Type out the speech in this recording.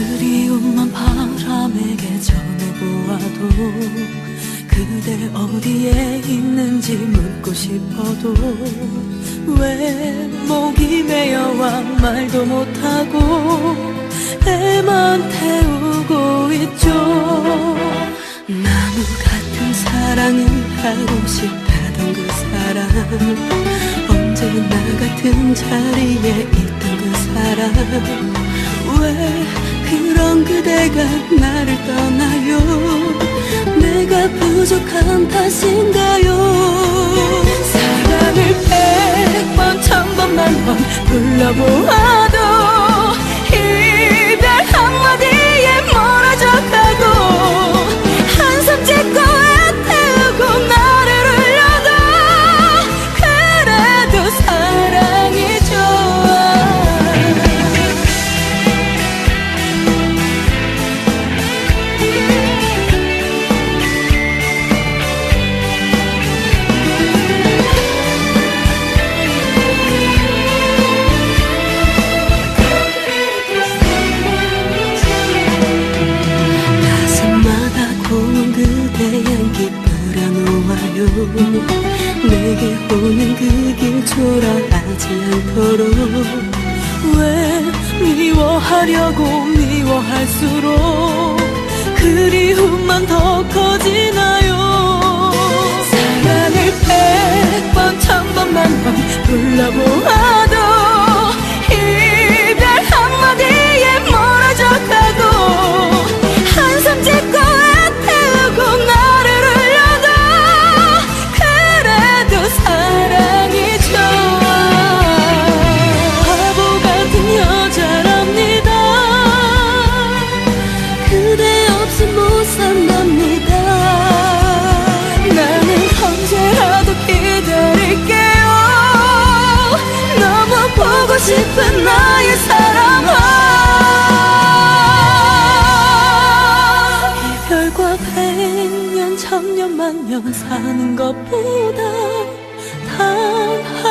그리움만 바람에게 전해보아도 그대 어디에 있는지 묻고 싶어도 왜 목이 메어와 말도 못하고 애만 태우고 있죠? 나무 같은 사랑을 하고 싶다던 그 사람 언제 나 같은 자리에 있던 그 사람 왜 그런 그대가 나를 떠나요. 내가 부족한 탓인가요? 사랑을 백번 천번 만 번 불러보아 내게 오는 그 길 초라하지 않도록 왜 미워하려고 미워할수록 그리움만 더 커지나요 싶은 나의 사랑아. 이별과 백년 천년 만년 사는 것보다 단한